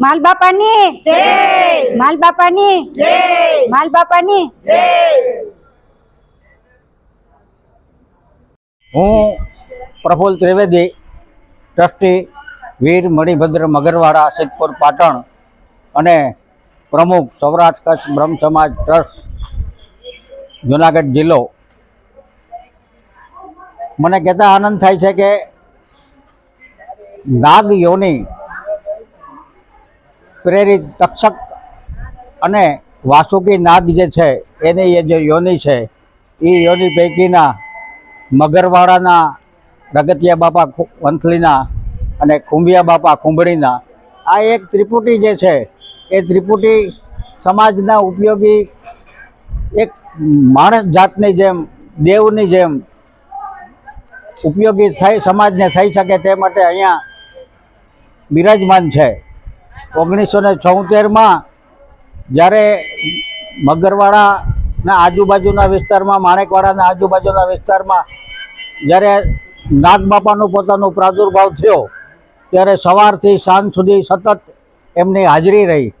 માલ બાપાની જય. માલ બાપાની જય. માલ બાપાની જય. હું પ્રફુલ ત્રિવેદી ટ્રસ્ટી વીર મણિભદ્ર મગરવાડા સિદ્ધપુર પાટણ અને પ્રમુખ સૌરાષ્ટ્ર કચ્છ બ્રહ્મ સમાજ ટ્રસ્ટ જુનાગઢ જિલ્લો. મને કહેતા આનંદ થાય છે કે નાગ યોની પ્રેરિત તક્ષક અને વાસુકી નાગ જે છે, એની એ જે યોની છે એ યોની પૈકીના મગરવાડાના રગતિયા બાપા વંથલીના અને ખુંભિયા બાપા ખુંભળીના આ એક ત્રિપુટી જે છે, એ ત્રિપુટી સમાજના ઉપયોગી એક માણસ જાતની જેમ, દેવની જેમ ઉપયોગી થઈ, સમાજને થઈ શકે તે માટે અહીંયા બિરાજમાન છે. ઓગણીસો ને છોતેરમાં જ્યારે મગરવાડાના આજુબાજુના વિસ્તારમાં, માણેકવાડાના આજુબાજુના વિસ્તારમાં જ્યારે નાગબાપાનું પોતાનું પ્રાદુર્ભાવ થયો, ત્યારે સવારથી સાંજ સુધી સતત એમની હાજરી રહી.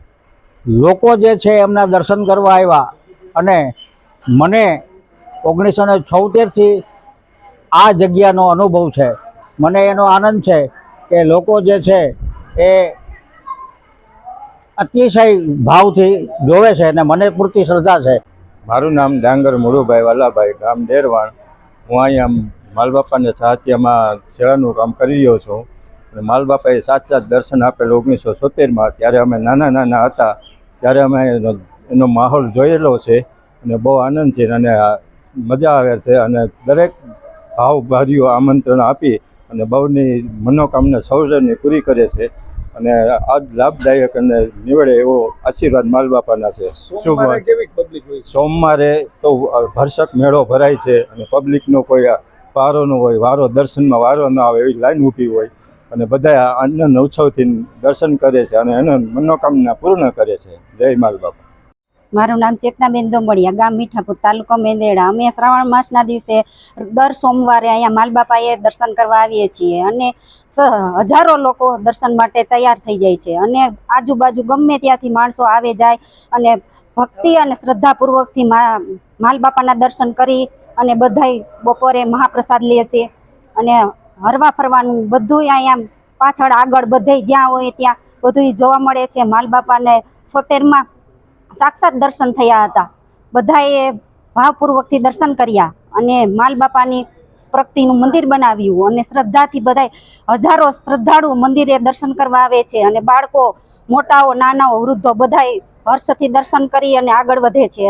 લોકો જે છે એમના દર્શન કરવા આવ્યા અને મને ઓગણીસો ને છોતેરથી આ જગ્યાનો અનુભવ છે. મને એનો આનંદ છે કે લોકો જે છે એ અતિશય ભાવથી જોવે છે અને મને પૂરતી શ્રદ્ધા છે. મારું નામ ડાંગર મુળુભાઈ વાલાભાઈ, ગામ ડેરવાણ. હું અહીંયા માલબાપાને સાહિત્યમાં સેવાનું કામ કરી રહ્યો છું. અને માલબાપાએ સાચા દર્શન આપેલ ઓગણીસો સોતેરમાં ત્યારે અમે નાના નાના હતા. ત્યારે અમે એનો એનો માહોલ જોયેલો છે અને બહુ આનંદ છે અને મજા આવે છે અને દરેક ભાવભાર્યું આમંત્રણ આપી અને બહુની મનોકામના સૌજન્ય પૂરી કરે છે. અને આ લાભદાયક અને નીવડે એવો આશીર્વાદ માલબાપાના છે. શુભ સોમવારે તો ભરસક મેળો ભરાય છે અને પબ્લિકનો કોઈ વારો ન હોય વારો દર્શનમાં વારો ન આવે એવી લાઈન ઊભી હોય. અને બધા આનંદ ઉત્સવથી દર્શન કરે છે અને એનો મનોકામના પૂર્ણ કરે છે. જય માલ બાપા. મારું નામ ચેતનાબેન દોંબડિયા, ગામ મીઠાપુર, તાલુકો મેંદેડા. અમે શ્રાવણ માસના દિવસે દર સોમવારે અહીંયા માલબાપાએ દર્શન કરવા આવીએ છીએ અને હજારો લોકો દર્શન માટે તૈયાર થઈ જાય છે. અને આજુબાજુ ગમે ત્યાંથી માણસો આવે જાય અને ભક્તિ અને શ્રદ્ધાપૂર્વકથી માલબાપાના દર્શન કરી અને બધાય બપોરે મહાપ્રસાદ લે છે. અને હરવા ફરવાનું બધું અહીંયા પાછળ આગળ બધે જ્યાં હોય ત્યાં બધું જોવા મળે છે. માલબાપાને છોતેરમાં સાક્ષાત દર્શન થયા હતા. બધાએ ભાવપૂર્વકથી દર્શન કર્યા અને માલબાપાની પ્રગતિનું મંદિર બનાવ્યું અને શ્રદ્ધાથી બધાય હજારો શ્રદ્ધાળુ મંદિરે દર્શન કરવા આવે છે અને બાળકો, મોટાઓ, નાનાઓ, વૃદ્ધો બધાય હર્ષથી દર્શન કરી અને આગળ વધે છે.